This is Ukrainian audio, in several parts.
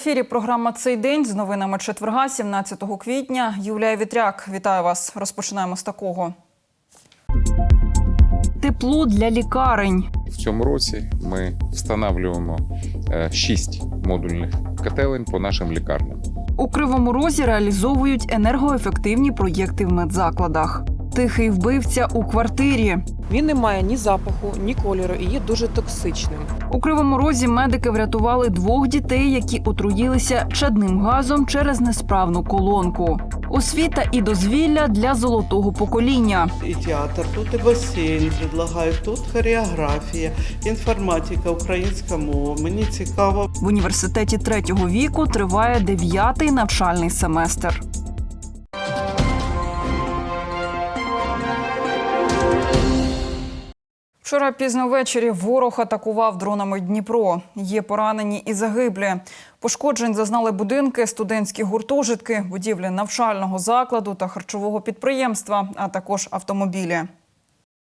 ефірі програма Цей день з новинами четверга, 17 квітня. Юлія Вітряк, вітаю вас. Розпочинаємо з такого. Тепло для лікарень. В цьому році ми встановлюємо 6 модульних котелень по нашим лікарням. У Кривому Розі реалізовують енергоефективні проєкти в медзакладах. Тихий вбивця у квартирі. Він не має ні запаху, ні кольору і є дуже токсичним. У Кривому Розі медики врятували двох дітей, які отруїлися чадним газом через несправну колонку. Освіта і дозвілля для золотого покоління. и театр, тут и басейн предлагають, тут хореографія, інформатика, українська мова. Мені цікаво. В університеті третього віку триває дев'ятий навчальний семестр. Вчора пізно ввечері ворог атакував дронами Дніпро. Є поранені і загиблі. Пошкоджень зазнали будинки, студентські гуртожитки, будівлі навчального закладу та харчового підприємства, а також автомобілі.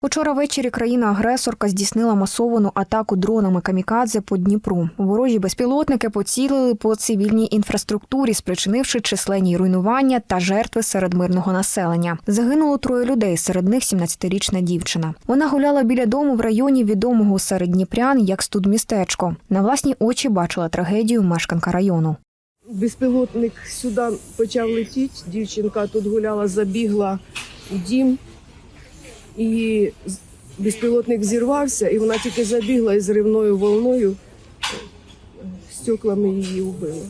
Учора ввечері країна-агресорка здійснила масовану атаку дронами камікадзе по Дніпру. Ворожі безпілотники поцілили по цивільній інфраструктурі, спричинивши численні руйнування та жертви серед мирного населення. Загинуло троє людей, серед них 17-річна дівчина. Вона гуляла біля дому в районі відомого серед дніпрян як студмістечко. На власні очі бачила трагедію мешканка району. Безпілотник сюди почав летіти. Дівчинка тут гуляла, забігла в дім, і безпілотник зірвався, і вона тільки забігла і зривною волною стеклами її вбило.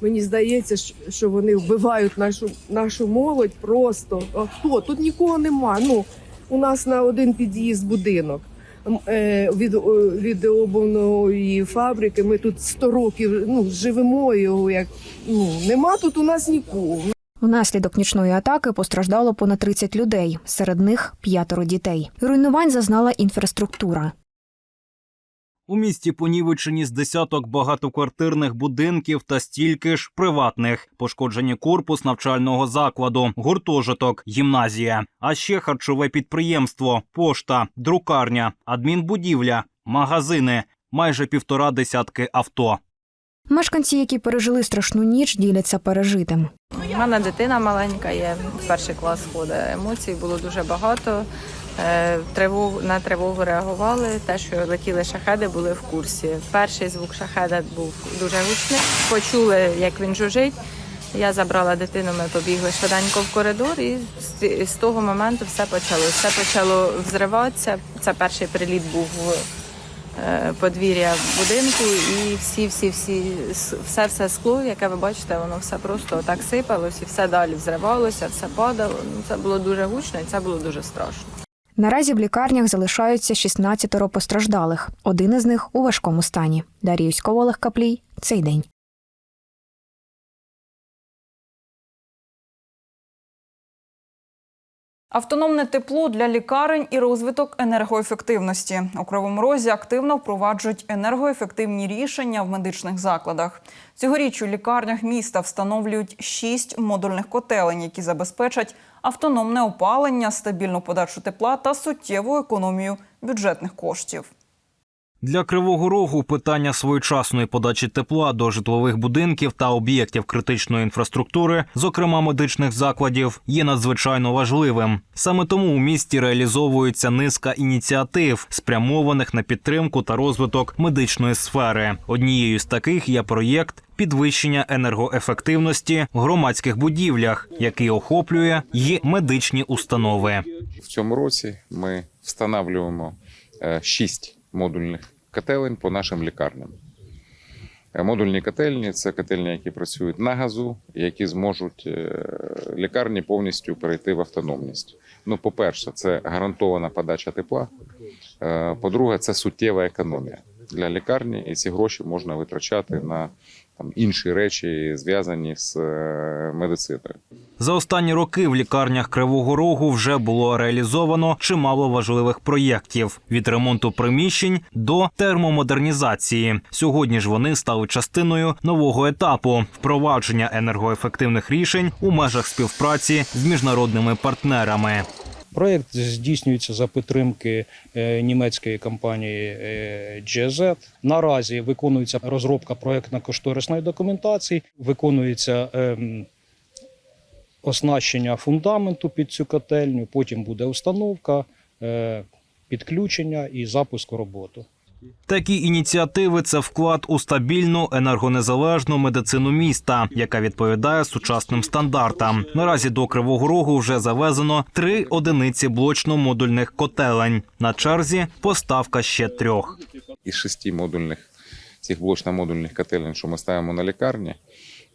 Мені здається, що вони вбивають нашу, нашу молодь просто. А хто? Тут нікого нема. Ну, у нас на один під'їзд будинок. Е, Від, від обувної фабрики ми тут 100 років ну, живемо його як ну, нема тут у нас нікого. Внаслідок нічної атаки постраждало понад 30 людей, серед них п'ятеро дітей. Руйнувань зазнала інфраструктура. У місті понівечені з десяток багатоквартирних будинків та стільки ж приватних. Пошкоджені корпус навчального закладу, гуртожиток, гімназія, а ще харчове підприємство, пошта, друкарня, адмінбудівля, магазини, майже півтора десятки авто. Мешканці, які пережили страшну ніч, діляться пережитим. У мене дитина маленька, є перший клас ходить. Емоцій було дуже багато. Е, Тривогу на тривогу реагували. Те, що летіли шахеди, були в курсі. Перший звук шахеда був дуже гучний. Почули, як він жужить. Я забрала дитину, ми побігли швиденько в коридор, і з, того моменту все почалося. Все почало взриватися. Це перший приліт був в подвір'я будинку, і всі, всі, всі, все, все скло, яке ви бачите, воно все просто так сипалось, і все далі взривалося, все падало. Ну, це було дуже гучно, і це було дуже страшно. Наразі в лікарнях залишаються 16 постраждалих. Один із них у важкому стані. Дар'я Юськова, Легкаплій Цей день. Автономне тепло для лікарень і розвиток енергоефективності у Кривому Розі активно впроваджують енергоефективні рішення в медичних закладах. Цьогоріч у лікарнях міста встановлюють шість модульних котелень, які забезпечать автономне опалення, стабільну подачу тепла та суттєву економію бюджетних коштів. Для Кривого Рогу питання своєчасної подачі тепла до житлових будинків та об'єктів критичної інфраструктури, зокрема медичних закладів, є надзвичайно важливим. Саме тому у місті реалізовується низка ініціатив, спрямованих на підтримку та розвиток медичної сфери. Однією з таких є проєкт підвищення енергоефективності в громадських будівлях, який охоплює й медичні установи. В цьому році ми встановлюємо 6 модульних котелень по нашим лікарням. Е, Модульні котельні це котельні, які працюють на газу, які зможуть е, лікарні повністю перейти в автономність. Ну, по-перше, це гарантована подача тепла. Е, По-друге, це суттєва економія для лікарні, і ці гроші можна витрачати на там, інші речі, зв'язані з е, медициною. За останні роки в лікарнях Кривого Рогу вже було реалізовано чимало важливих проєктів від ремонту приміщень до термомодернізації. Сьогодні ж вони стали частиною нового етапу впровадження енергоефективних рішень у межах співпраці з міжнародними партнерами. Проєкт здійснюється за підтримки е, німецької компанії е, GZ. Наразі виконується розробка проєктно-кошторисної документації, виконується ем, оснащення фундаменту під цю котельню, потім буде установка, е, підключення і запуск роботи. Такі ініціативи це вклад у стабільну енергонезалежну медицину міста, яка відповідає сучасним стандартам. Наразі до Кривого Рогу вже завезено три одиниці блочно-модульних котелень. На черзі поставка ще трьох. Із шести модульних цих блочно-модульних котелень, що ми ставимо на лікарні,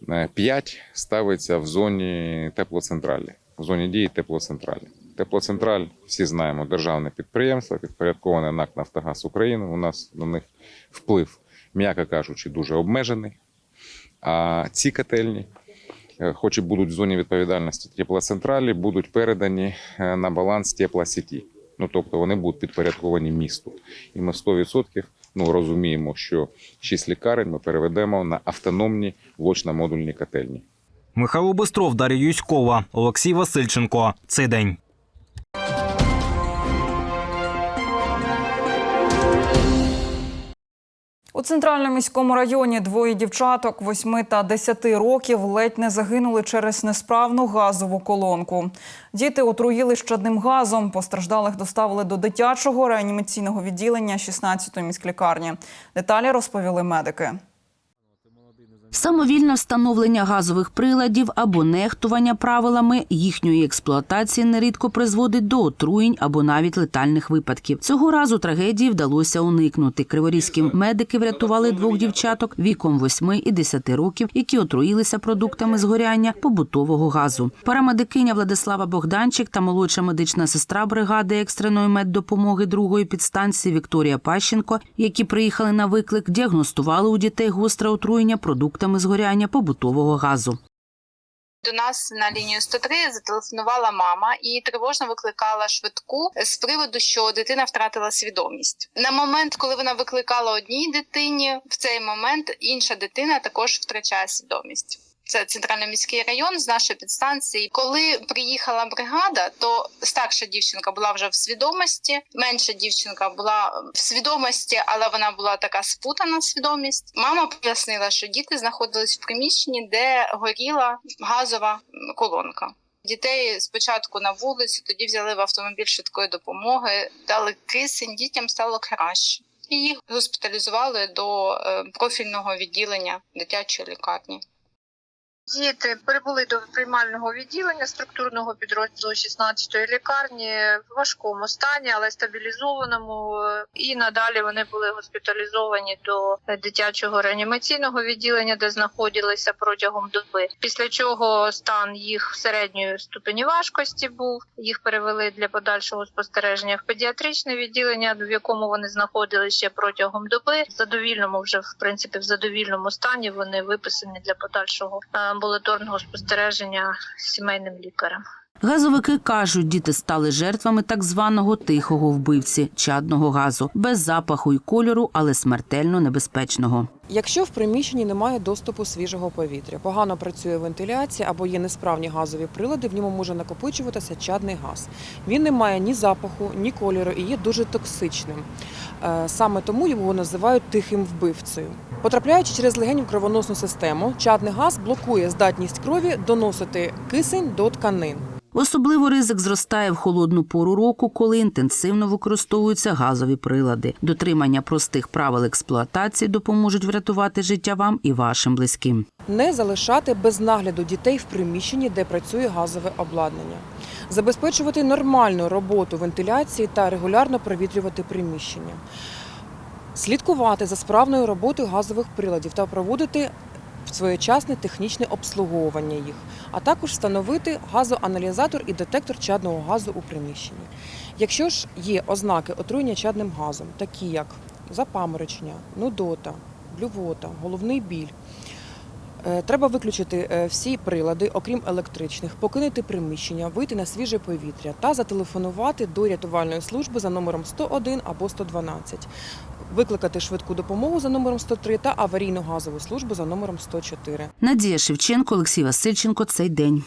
е, п'ять ставиться в зоні теплоцентралі, в зоні дії теплоцентралі. Теплоцентраль, всі знаємо, державне підприємство, підпорядковане НАК Нафтогаз України. У нас на них вплив, м'яко кажучи, дуже обмежений. А ці котельні, е, хоч і будуть в зоні відповідальності теплоцентралі, будуть передані е, на баланс теплосіті. Ну, тобто вони будуть підпорядковані місту. І ми 100% ну, розуміємо, що 6 лікарень ми переведемо на автономні блочно-модульні котельні. Михайло Бистров, Дар'я Юськова, Олексій Васильченко. Цей день. У центральному міському районі двоє дівчаток 8 та 10 років ледь не загинули через несправну газову колонку. Діти отруїли щадним газом. Постраждалих доставили до дитячого реанімаційного відділення 16-ї міськлікарні. Деталі розповіли медики. Самовільне встановлення газових приладів або нехтування правилами їхньої експлуатації нерідко призводить до отруєнь або навіть летальних випадків. Цього разу трагедії вдалося уникнути. Криворізькі медики врятували двох дівчаток віком 8 і 10 років, які отруїлися продуктами згоряння побутового газу. Парамедикиня Владислава Богданчик та молодша медична сестра бригади екстреної меддопомоги другої підстанції Вікторія Пащенко, які приїхали на виклик, діагностували у дітей гостре отруєння продуктами згоряння побутового газу. До нас на лінію 103 зателефонувала мама і тривожно викликала швидку з приводу, що дитина втратила свідомість. На момент, коли вона викликала одній дитині, в цей момент інша дитина також втрачає свідомість. Це центральний міський район з нашої підстанції. Коли приїхала бригада, то старша дівчинка була вже в свідомості, менша дівчинка була в свідомості, але вона була така спутана свідомість. Мама пояснила, що діти знаходились в приміщенні, де горіла газова колонка. Дітей спочатку на вулицю, тоді взяли в автомобіль швидкої допомоги, дали кисень, дітям стало краще. І їх госпіталізували до е, профільного відділення дитячої лікарні. Діти прибули до приймального відділення структурного підрозділу 16-ї лікарні в важкому стані, але стабілізованому. І надалі вони були госпіталізовані до дитячого реанімаційного відділення, де знаходилися протягом доби. Після чого стан їх середньої ступені важкості був. Їх перевели для подальшого спостереження в педіатричне відділення, в якому вони знаходилися ще протягом доби. В задовільному вже в принципі в задовільному стані вони виписані для подальшого е, амбулаторного спостереження сімейним лікарем. Газовики кажуть, діти стали жертвами так званого тихого вбивці чадного газу, без запаху і кольору, але смертельно небезпечного. Якщо в приміщенні немає доступу свіжого повітря, погано працює вентиляція або є несправні газові прилади, в ньому може накопичуватися чадний газ. Він не має ні запаху, ні кольору і є дуже токсичним. Е, Саме тому його називають тихим вбивцею. Потрапляючи через легеню кровоносну систему, чадний газ блокує здатність крові доносити кисень до тканин. Особливо ризик зростає в холодну пору року, коли інтенсивно використовуються газові прилади. Дотримання простих правил експлуатації допоможуть врятувати життя вам і вашим близьким. Не залишати без нагляду дітей в приміщенні, де працює газове обладнання, забезпечувати нормальну роботу вентиляції та регулярно провітрювати приміщення, слідкувати за справною роботою газових приладів та проводити своєчасне технічне обслуговування їх, а також встановити газоаналізатор і детектор чадного газу у приміщенні. Якщо ж є ознаки отруєння чадним газом, такі як запаморочення, нудота, блювота, головний біль, е, Треба виключити е, всі прилади, окрім електричних, покинути приміщення, вийти на свіже повітря та зателефонувати до рятувальної служби за номером 101 або 112, викликати швидку допомогу за номером 103 та аварійну газову службу за номером 104. Надія Шевченко, Олексій Васильченко. Цей день.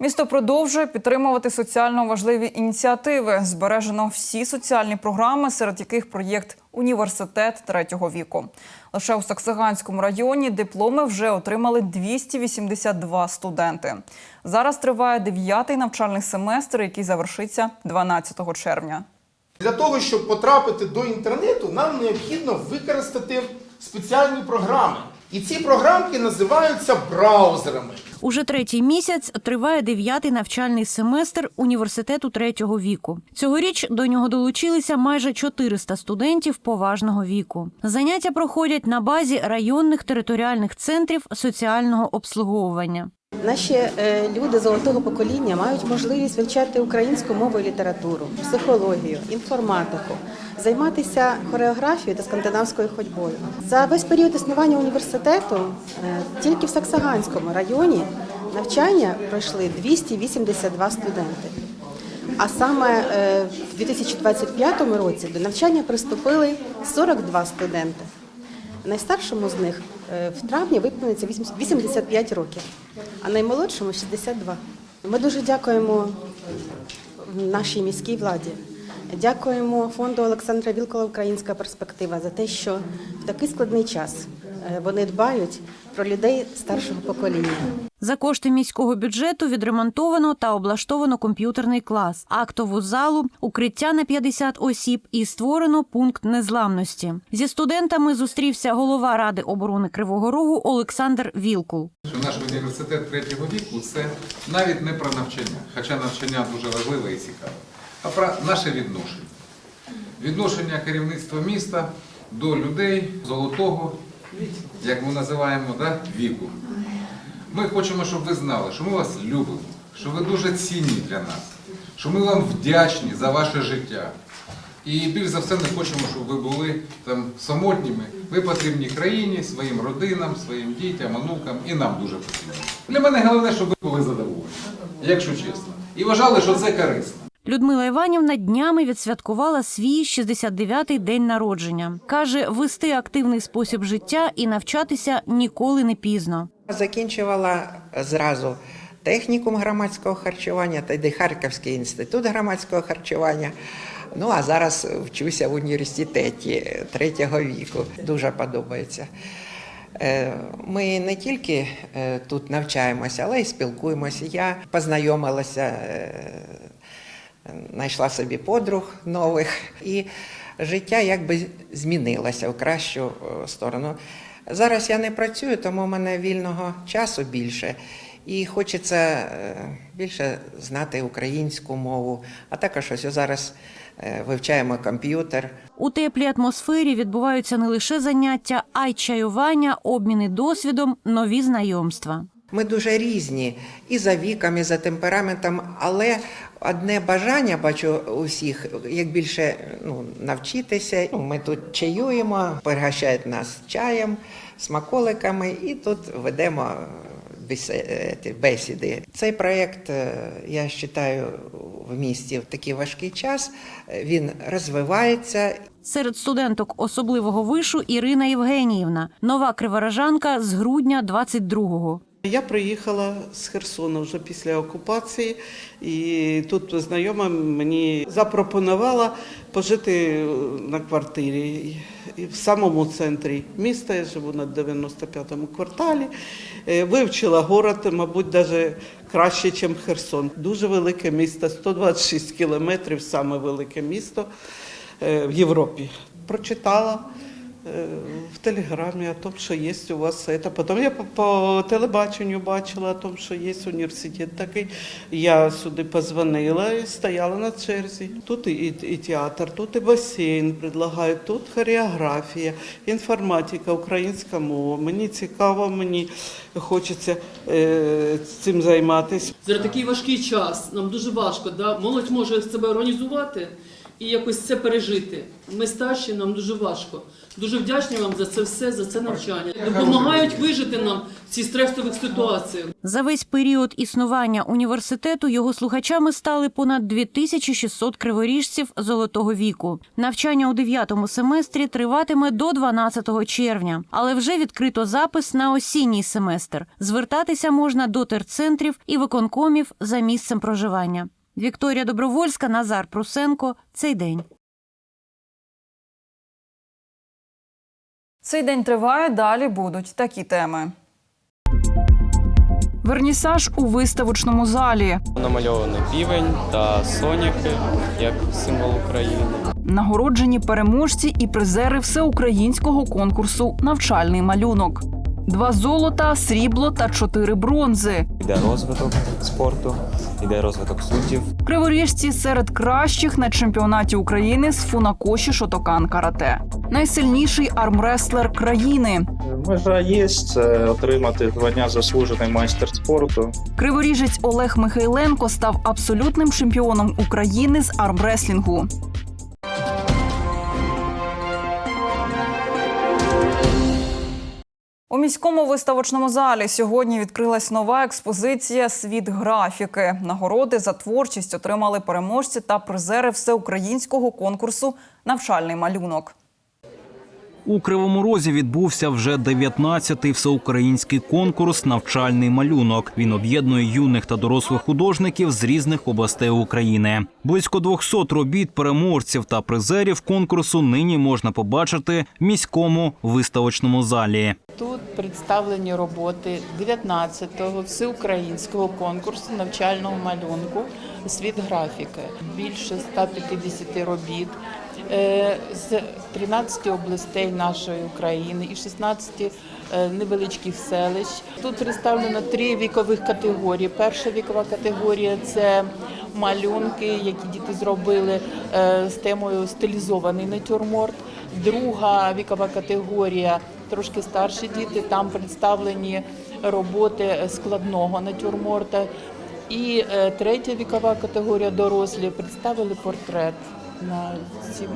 Місто продовжує підтримувати соціально важливі ініціативи. Збережено всі соціальні програми, серед яких проєкт Університет третього віку. Лише у Саксаганському районі дипломи вже отримали 282 студенти. Зараз триває дев'ятий навчальний семестр, який завершиться 12 червня. Для того, щоб потрапити до інтернету, нам необхідно використати спеціальні програми. І ці програмки називаються браузерами. Уже третій місяць триває дев'ятий навчальний семестр університету третього віку. Цьогоріч до нього долучилися майже 400 студентів поважного віку. Заняття проходять на базі районних територіальних центрів соціального обслуговування. Наші е, люди золотого покоління мають можливість вивчати українську мову і літературу, психологію, інформатику, займатися хореографією та скандинавською ходьбою. За весь період існування університету е, тільки в Саксаганському районі навчання пройшли 282 студенти. А саме е, в 2025 році до навчання приступили 42 студенти. Найстаршому з них е, в травні виповниться 85 років, а наймолодшому 62. Ми дуже дякуємо нашій міській владі. Дякуємо фонду Олександра Вілкола Українська перспектива за те, що в такий складний час е, вони дбають про людей старшого покоління. За кошти міського бюджету відремонтовано та облаштовано комп'ютерний клас, актову залу, укриття на 50 осіб і створено пункт незламності. Зі студентами зустрівся голова ради оборони Кривого Рогу Олександр Вілкул. Наш університет третього віку це навіть не про навчання, хоча навчання дуже важливе і цікаве, а про наше відношення. Відношення керівництва міста до людей золотого, як ми називаємо, да, віку. Ми хочемо, щоб ви знали, що ми вас любимо, що ви дуже цінні для нас, що ми вам вдячні за ваше життя. І більш за все не хочемо, щоб ви були там самотніми. Ви потрібні країні, своїм родинам, своїм дітям, онукам і нам дуже потрібні. Для мене головне, щоб ви були задоволені, якщо чесно. І вважали, що це корисно. Людмила Іванівна днями відсвяткувала свій 69-й день народження. Каже, вести активний спосіб життя і навчатися ніколи не пізно. Закінчувала зразу технікум громадського харчування та й Харківський інститут громадського харчування. Ну а зараз вчуся в університеті третього віку. Дуже подобається. Е, Ми не тільки е, тут навчаємося, але й спілкуємося. Я познайомилася, е, знайшла собі подруг нових, і життя якби змінилося в кращу е, сторону. Зараз я не працюю, тому в мене вільного часу більше. І хочеться е, більше знати українську мову, а також ось зараз е, вивчаємо комп'ютер. У теплій атмосфері відбуваються не лише заняття, а й чаювання, обміни досвідом, нові знайомства. Ми дуже різні і за віком, і за темпераментом, але одне бажання бачу у всіх, як більше ну, навчитися. Ну, ми тут чаюємо, пригощають нас чаєм, смаколиками, і тут ведемо бесіди. Цей проєкт, е, я вважаю, в місті в такий важкий час е, він розвивається Серед студенток особливого вишу Ірина Євгеніївна, нова криворожанка з грудня 22-го. Я приїхала з Херсона вже після окупації, і тут знайома мені запропонувала пожити на квартирі в самому центрі міста. Я живу на 95-му кварталі. Е, Вивчила город, мабуть, навіть краще, ніж Херсон. Дуже велике місто, 126 кілометрів, саме велике місто е, в Європі. Прочитала в телеграмі о том, що є у вас це. Потім я по, по телебаченню бачила о том, що є університет такий. Я сюди позвонила і стояла на черзі. Тут і, і, і театр, тут і басейн предлагають, тут хореографія, інформатика, українська мова. Мені цікаво, мені хочеться е, цим займатися. Зараз такий важкий час, нам дуже важко. Да? Молодь може себе організувати і якось це пережити. Ми старші, нам дуже важко. Дуже вдячні вам за це все, за це навчання. Допомагають вижити нам в цих стресових ситуаціях. За весь період існування університету його слухачами стали понад 2600 криворіжців золотого віку. Навчання у дев'ятому семестрі триватиме до 12 червня, але вже відкрито запис на осінній семестр. Звертатися можна до терцентрів і виконкомів за місцем проживання. Вікторія Добровольська, Назар Прусенко. Цей день. Цей день триває. Далі будуть такі теми. Вернісаж у виставочному залі. Намальований півень та соняки як символ України. Нагороджені переможці і призери всеукраїнського конкурсу Навчальний малюнок. Два золота, срібло та чотири бронзи. Іде розвиток спорту, іде розвиток суддів. Криворіжці серед кращих на чемпіонаті України з фунакоші Шотокан Карате. Найсильніший армреслер країни. Межа є це отримати звання заслужений майстер спорту. Криворіжець Олег Михайленко став абсолютним чемпіоном України з армреслінгу. Міському виставочному залі сьогодні відкрилась нова експозиція Світ графіки. Нагороди за творчість отримали переможці та призери всеукраїнського конкурсу Навчальний малюнок. У Кривому Розі відбувся вже 19-й всеукраїнський конкурс Навчальний малюнок. Він об'єднує юних та дорослих художників з різних областей України. Близько 200 робіт переможців та призерів конкурсу нині можна побачити в міському виставочному залі. Тут представлені роботи 19-го всеукраїнського конкурсу навчального малюнку Світ графіки. Більше 150 робіт е, з 13 областей нашої України і 16 е, невеличких селищ. Тут представлено три вікових категорії. Перша вікова категорія це малюнки, які діти зробили е, з темою стилізований натюрморт. Друга вікова категорія трошки старші діти. Там представлені роботи складного натюрморта. І е, третя вікова категорія дорослі представили портрет на, ці,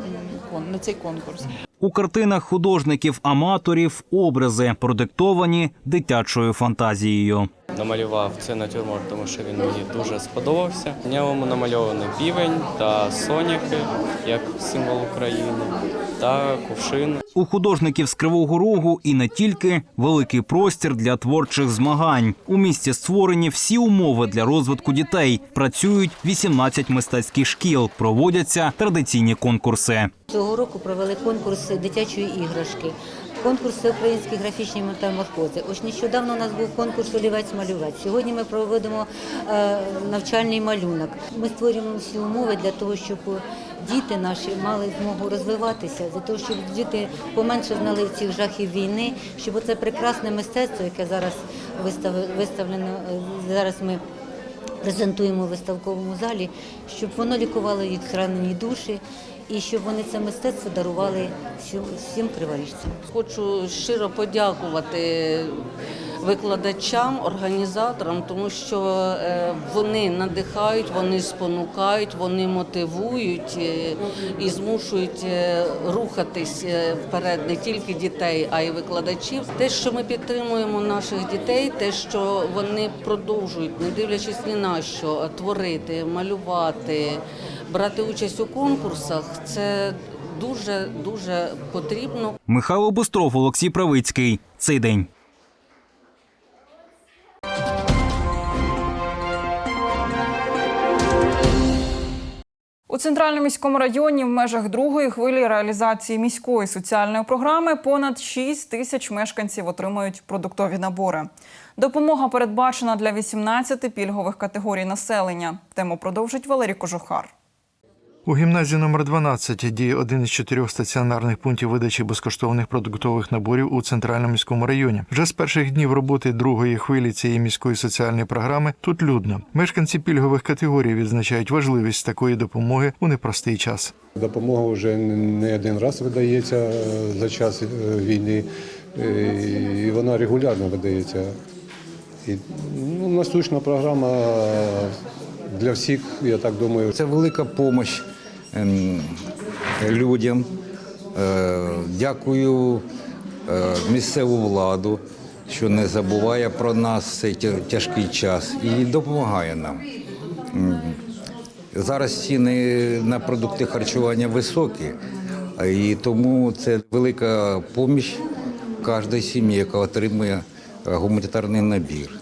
на цей конкурс. У картинах художників-аматорів образи продиктовані дитячою фантазією. Намалював це натюрморт, тому що він мені дуже сподобався. В ньому намальований півень та соняки як символ України та кувшин. У художників з Кривого Рогу і не тільки великий простір для творчих змагань. У місті створені всі умови для розвитку дітей. Працюють 18 мистецьких шкіл, проводяться традиційні конкурси. Цього року провели конкурс дитячої іграшки, конкурси українські графічні метаморфози. Ось нещодавно у нас був конкурс олівець-малювець. Сьогодні ми проводимо е, навчальний малюнок. Ми створюємо всі умови для того, щоб діти наші мали змогу розвиватися, для того, щоб діти поменше знали цих жахів війни, щоб оце прекрасне мистецтво, яке зараз вистав- виставлено, е, зараз ми презентуємо в виставковому залі, щоб воно лікувало їх зранені душі і щоб вони це мистецтво дарували всім, криворіжцям. Хочу щиро подякувати викладачам, організаторам, тому що е, вони надихають, вони спонукають, вони мотивують е, і змушують е, рухатись вперед не тільки дітей, а й викладачів. Те, що ми підтримуємо наших дітей, те, що вони продовжують, не дивлячись ні на що, творити, малювати, брати участь у конкурсах, це дуже дуже потрібно. Михайло Бустров, Олексій Правицький. Цей день. У центральному міському районі в межах другої хвилі реалізації міської соціальної програми понад 6 тисяч мешканців отримують продуктові набори. Допомога передбачена для 18 пільгових категорій населення. Тему продовжить Валерій Кожухар. У гімназії номер 12 діє один із чотирьох стаціонарних пунктів видачі безкоштовних продуктових наборів у центральному міському районі. Вже з перших днів роботи другої хвилі цієї міської соціальної програми тут людно. Мешканці пільгових категорій відзначають важливість такої допомоги у непростий час. Допомога вже не один раз видається е, за час е, війни, е, і вона регулярно видається. І, ну, насущна програма для всіх, я так думаю. Це велика допомога ем, людям, е, дякую е, місцеву владу, що не забуває про нас цей тяжкий час і допомагає нам. Зараз ціни на продукти харчування високі, і тому це велика поміч кожної сім'ї, яка отримує гуманітарний набір.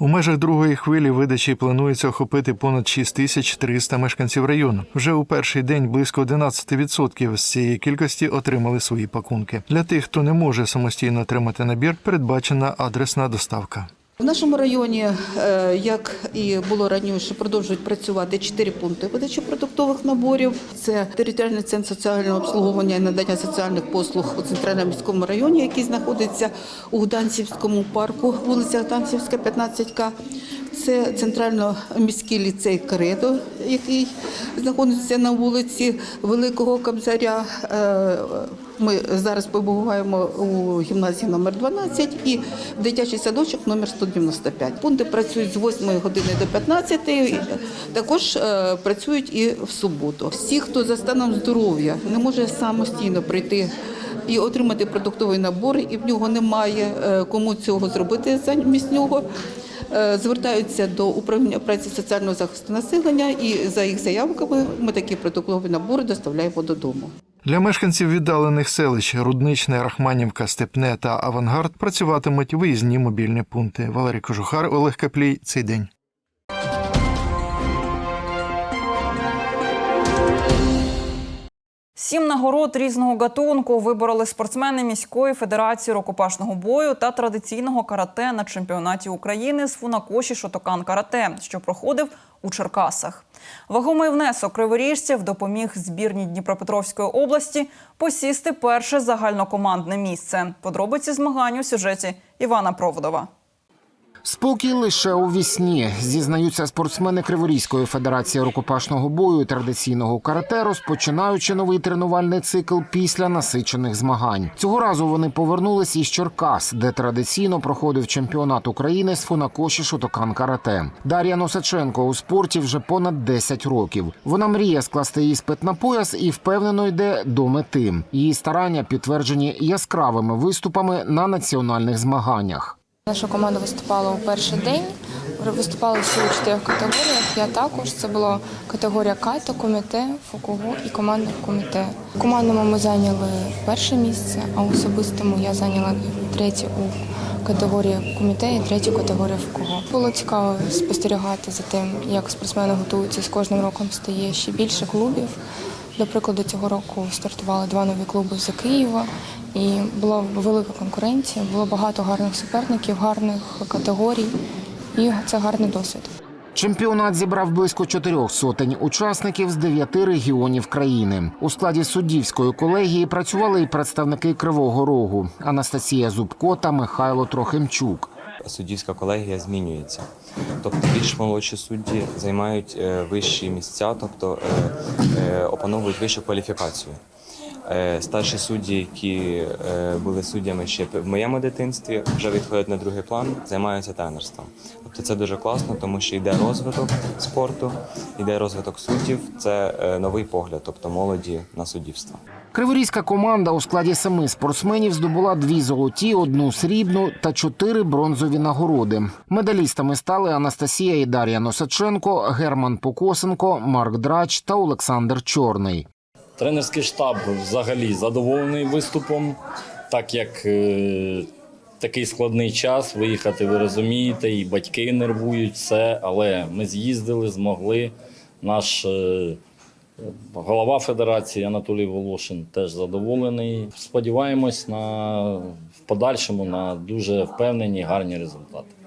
У межах другої хвилі видачі планується охопити понад 6300 мешканців району. Вже у перший день близько 11% з цієї кількості отримали свої пакунки. Для тих, хто не може самостійно отримати набір, передбачена адресна доставка. В нашому районі, е, як і було раніше, продовжують працювати чотири пункти видачі продуктових наборів. Це територіальний центр соціального обслуговування і надання соціальних послуг у центральному міському районі, який знаходиться у Гданцівському парку, вулиця Гданцівська, 15К. Це центрально-міський ліцей Кредо, який знаходиться на вулиці Великого Кобзаря. Ми зараз перебуваємо у гімназії номер 12 і в дитячий садочок номер 195. Пункти працюють з 8 години до 15, також е, працюють і в суботу. Всі, хто за станом здоров'я не може самостійно прийти і отримати продуктовий набор, і в нього немає е, кому цього зробити замість нього. е, Звертаються до управління праці соціального захисту населення, і за їх заявками ми такі продуктові набори доставляємо додому. Для мешканців віддалених селищ Рудничне, Рахманівка, Степне та Авангард працюватимуть виїзні мобільні пункти. Валерій Кожухар, Олег Каплій. Цей день. Сім нагород різного гатунку вибороли спортсмени міської федерації рукопашного бою та традиційного карате на чемпіонаті України з фунакоші Шотокан карате, що проходив у Черкасах. Вагомий внесок криворіжців допоміг збірній Дніпропетровської області посісти перше загальнокомандне місце. Подробиці змагань у сюжеті Івана Проводова. Спокій лише у вісні, зізнаються спортсмени Криворізької федерації рукопашного бою традиційного карате, розпочинаючи новий тренувальний цикл після насичених змагань. Цього разу вони повернулись із Черкас, де традиційно проходив чемпіонат України з фунакоші Шотокан карате. Дар'я Носаченко у спорті вже понад 10 років. Вона мріє скласти іспит на пояс і впевнено йде до мети. Її старання підтверджені яскравими виступами на національних змаганнях. Наша команда виступала у перший день. Виступали всі у чотирьох категоріях. Я також це була категорія ката, коміте, фокуго і командне коміте. Командному ми зайняли перше місце, а особистому я зайняла третє у категорії коміте і третю категорію фокуго. Було цікаво спостерігати за тим, як спортсмени готуються з кожним роком стає ще більше клубів. До прикладу, цього року стартували два нові клуби з Києва, і була велика конкуренція, було багато гарних суперників, гарних категорій, і це гарний досвід. Чемпіонат зібрав близько чотирьох сотень учасників з дев'яти регіонів країни. У складі суддівської колегії працювали і представники Кривого Рогу Анастасія Зубко та Михайло Трохимчук. Суддівська колегія змінюється. Тобто більш молодші судді займають е, вищі місця, тобто е, е, опановують вищу кваліфікацію. Е, Старші судді, які е, були суддями ще в моєму дитинстві, вже відходять на другий план, займаються тренерством. Тобто це дуже класно, тому що йде розвиток спорту, йде розвиток суддів. Це е, новий погляд, тобто молоді на суддівство. Криворізька команда у складі семи спортсменів здобула дві золоті, одну срібну та чотири бронзові нагороди. Медалістами стали Анастасія і Дар'я Носаченко, Герман Покосенко, Марк Драч та Олександр Чорний. Тренерський штаб взагалі задоволений виступом, так як е, такий складний час виїхати, ви розумієте, і батьки нервують все, але ми з'їздили, змогли. Наш е, голова федерації Анатолій Волошин теж задоволений. Сподіваємось на в подальшому на дуже впевнені гарні результати.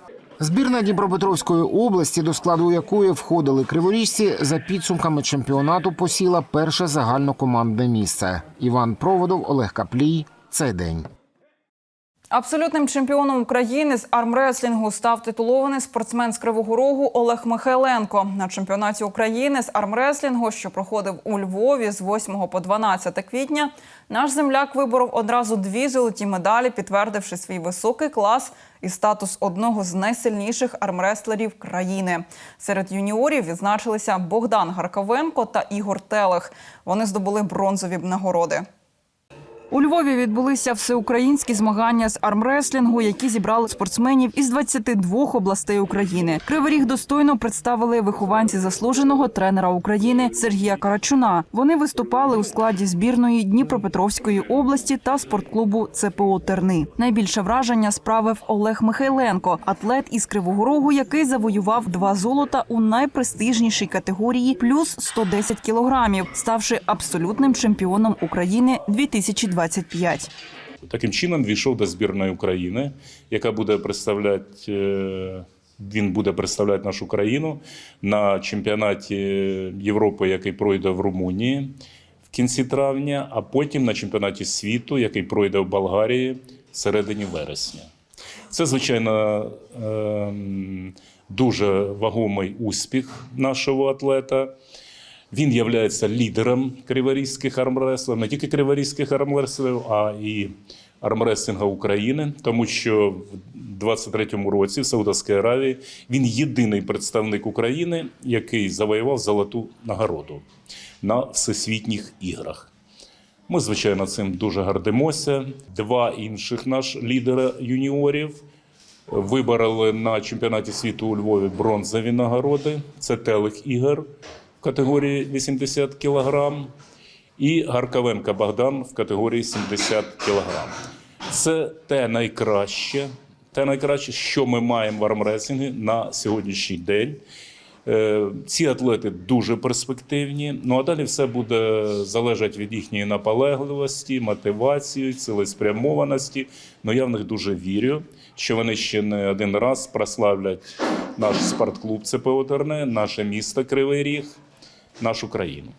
Збірна Дніпропетровської області, до складу якої входили криворіжці, за підсумками чемпіонату посіла перше загальнокомандне місце. Іван Проводов, Олег Каплій. Цей день. Абсолютним чемпіоном України з армреслінгу став титулований спортсмен з Кривого Рогу Олег Михайленко. На чемпіонаті України з армреслінгу, що проходив у Львові з 8 по 12 квітня, наш земляк виборов одразу дві золоті медалі, підтвердивши свій високий клас і статус одного з найсильніших армреслерів країни. Серед юніорів відзначилися Богдан Гарковенко та Ігор Телех. Вони здобули бронзові нагороди. У Львові відбулися всеукраїнські змагання з армреслінгу, які зібрали спортсменів із 22 областей України. Кривий Ріг достойно представили вихованці заслуженого тренера України Сергія Карачуна. Вони виступали у складі збірної Дніпропетровської області та спортклубу ЦПО Терни. Найбільше враження справив Олег Михайленко, атлет із Кривого Рогу, який завоював два золота у найпрестижнішій категорії плюс 110 кілограмів, ставши абсолютним чемпіоном України 2025. Таким чином війшов до збірної України, яка буде представляти. е, Він буде представляти нашу країну на чемпіонаті Європи, який пройде в Румунії в кінці травня, а потім на чемпіонаті світу, який пройде в Болгарії в середині вересня. Це, звичайно, ем, дуже вагомий успіх нашого атлета. Він є лідером криворізьких армреслерів, не тільки криворізьких армреслерів, а і армреслінга України, тому що в 23-му році в Саудовській Аравії він єдиний представник України, який завоював золоту нагороду на всесвітніх іграх. Ми, звичайно, цим дуже гордимося. Два інших наш лідера юніорів вибороли на чемпіонаті світу у Львові бронзові нагороди. Це Телех Ігор категорії 80 кг і Гарковенка Богдан в категорії 70 кг. Це те найкраще, те найкраще, що ми маємо в армреслінгі на сьогоднішній день. Е, Ці атлети дуже перспективні. Ну а далі все буде залежати від їхньої наполегливості, мотивації, цілеспрямованості. Ну я в них дуже вірю, що вони ще не один раз прославлять наш спортклуб ЦПО Терне, наше місто Кривий Ріг, нашу країну.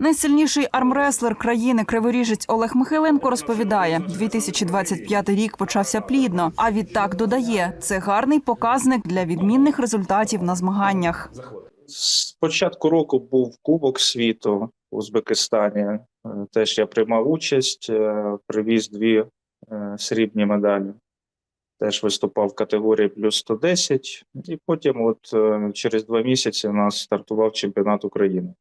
Найсильніший армреслер країни Криворіжець Олег Михайленко розповідає, 2025 рік почався плідно. А відтак додає, це гарний показник для відмінних результатів на змаганнях. З початку року був Кубок світу в Узбекистані. Е, Теж я приймав участь, е, привіз дві е, срібні медалі. Теж виступав в категорії плюс 110. І потім, от е, через два місяці, у нас стартував чемпіонат України.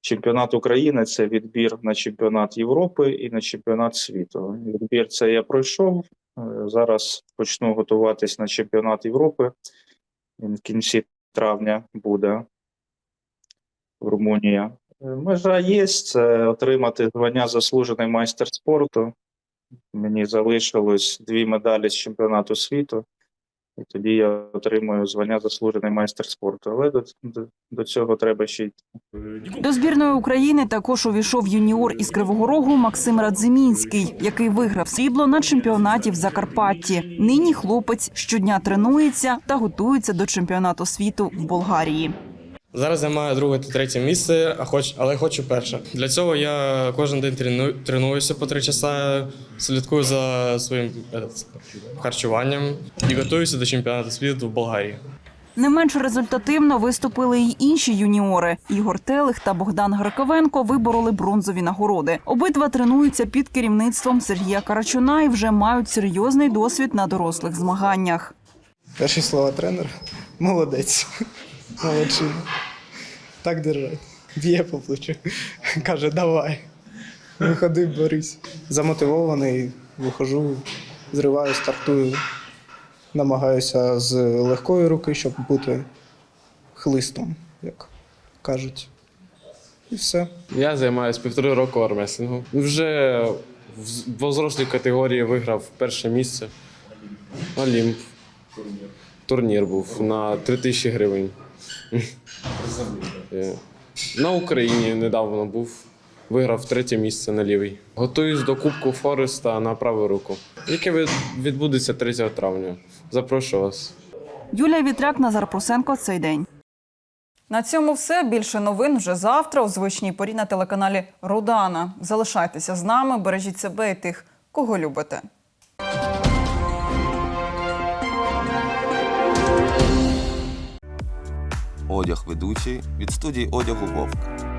Чемпіонат України це відбір на чемпіонат Європи і на чемпіонат світу. Відбір це я пройшов. Е, Зараз почну готуватись на чемпіонат Європи. Він в кінці травня буде в Румунії. Е, Межа є це отримати звання заслужений майстер спорту. Мені залишилось дві медалі з чемпіонату світу, і тоді я отримую звання заслужений майстер спорту. Але до, до, до цього треба ще йти. До збірної України також увійшов юніор із Кривого Рогу Максим Радзимінський, який виграв срібло на чемпіонаті в Закарпатті. Нині хлопець щодня тренується та готується до чемпіонату світу в Болгарії. Зараз займаю друге та третє місце, а хоч, але хочу перше. Для цього я кожен день трену, тренуюся по три часа, слідкую за своїм е, харчуванням і готуюся до чемпіонату світу в Болгарії. Не менш результативно виступили й інші юніори. Ігор Телих та Богдан Гарковенко вибороли бронзові нагороди. Обидва тренуються під керівництвом Сергія Карачуна і вже мають серйозний досвід на дорослих змаганнях. Перші слова тренера. Молодець. Молодчина. Так держать. Б'є по плечу. Каже, давай. Виходи, борись. Замотивований, виходжу, зриваю, стартую. Намагаюся з легкої руки, щоб бути хлистом, як кажуть. І все. Я займаюся півтори року армреслінгу. Вже в взрослій категорії виграв перше місце. Олімп. Турнір був на 3 тисячі гривень. Е, На Україні недавно був. Виграв третє місце на лівій. Готуюсь до Кубку Фореста на праву руку, яке відбудеться 3 травня. Запрошую вас. Юлія Вітряк, Назар Прусенко. Цей день. На цьому все. Більше новин вже завтра у звичній порі на телеканалі Рудана. Залишайтеся з нами, бережіть себе і тих, кого любите. Одяг ведучий від студії одягу Вовк.